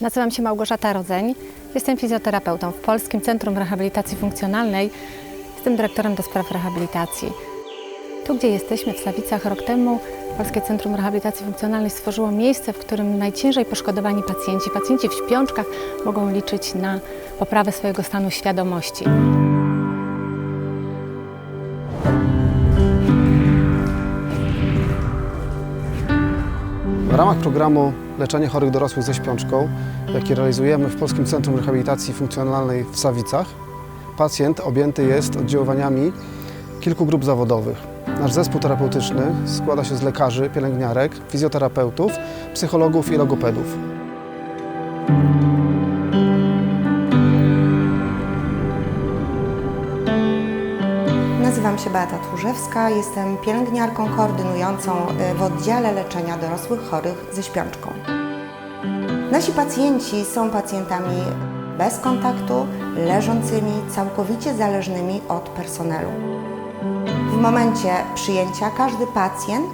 Nazywam się Małgorzata Rodzeń. Jestem fizjoterapeutą w Polskim Centrum Rehabilitacji Funkcjonalnej. Jestem dyrektorem do spraw rehabilitacji. Tu, gdzie jesteśmy, w Sawicach, rok temu Polskie Centrum Rehabilitacji Funkcjonalnej stworzyło miejsce, w którym najciężej poszkodowani pacjenci, pacjenci w śpiączkach mogą liczyć na poprawę swojego stanu świadomości. W ramach programu Leczenie chorych dorosłych ze śpiączką, jaki realizujemy w Polskim Centrum Rehabilitacji Funkcjonalnej w Sawicach, pacjent objęty jest oddziaływaniami kilku grup zawodowych. Nasz zespół terapeutyczny składa się z lekarzy, pielęgniarek, fizjoterapeutów, psychologów i logopedów. Nazywam się Beata Tłużewska, jestem pielęgniarką koordynującą y, w oddziale leczenia dorosłych chorych ze śpiączką. Nasi pacjenci są pacjentami bez kontaktu, leżącymi, całkowicie zależnymi od personelu. W momencie przyjęcia każdy pacjent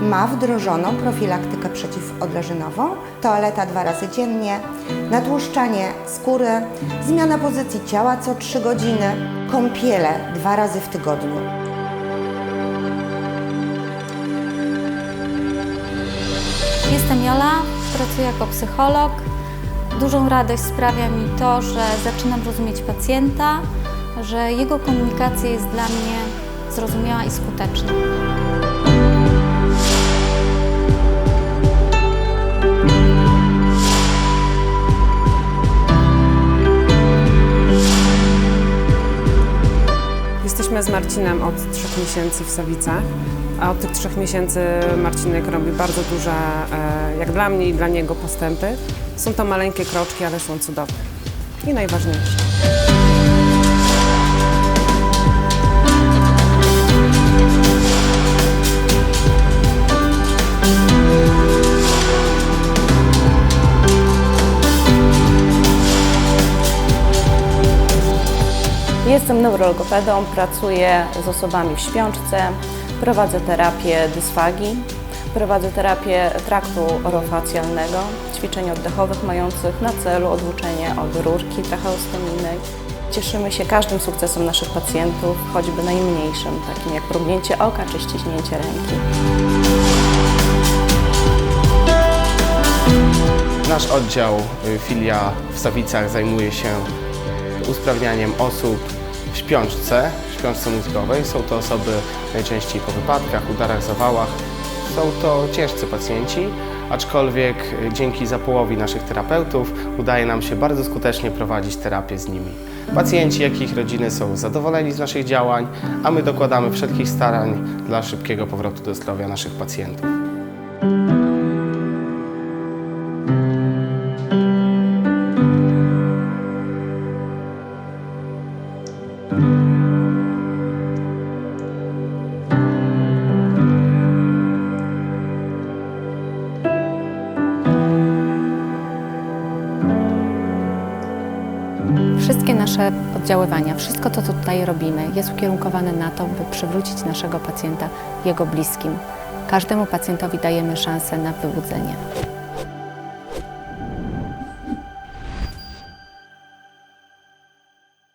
ma wdrożoną profilaktykę przeciwodleżynową, toaleta dwa razy dziennie, natłuszczanie skóry, zmiana pozycji ciała co 3 godziny, kąpiele dwa razy w tygodniu. Jestem Jola, pracuję jako psycholog. Dużą radość sprawia mi to, że zaczynam rozumieć pacjenta, że jego komunikacja jest dla mnie zrozumiała i skuteczna. Z Marcinem od trzech miesięcy w Sawicach, a od tych trzech miesięcy Marcinek robi bardzo duże, e, jak dla mnie i dla niego, postępy. Są to maleńkie kroczki, ale są cudowne. I najważniejsze. Jestem neurologopedą, pracuję z osobami w śpiączce, prowadzę terapię dysfagii, prowadzę terapię traktu orofacjalnego, ćwiczeń oddechowych mających na celu odwłóczenie od rurki tracheostomijnej. Cieszymy się każdym sukcesem naszych pacjentów, choćby najmniejszym, takim jak mrugnięcie oka czy ściśnięcie ręki. Nasz oddział, y, filia w Sawicach zajmuje się usprawnianiem osób w śpiączce, w śpiączce mózgowej. Są to osoby najczęściej po wypadkach, udarach, zawałach. Są to ciężcy pacjenci, aczkolwiek dzięki zapołowi naszych terapeutów udaje nam się bardzo skutecznie prowadzić terapię z nimi. Pacjenci, jak i ich rodziny są zadowoleni z naszych działań, a my dokładamy wszelkich starań dla szybkiego powrotu do zdrowia naszych pacjentów. Nasze oddziaływania, wszystko to, co tutaj robimy, jest ukierunkowane na to, by przywrócić naszego pacjenta jego bliskim. Każdemu pacjentowi dajemy szansę na wybudzenie.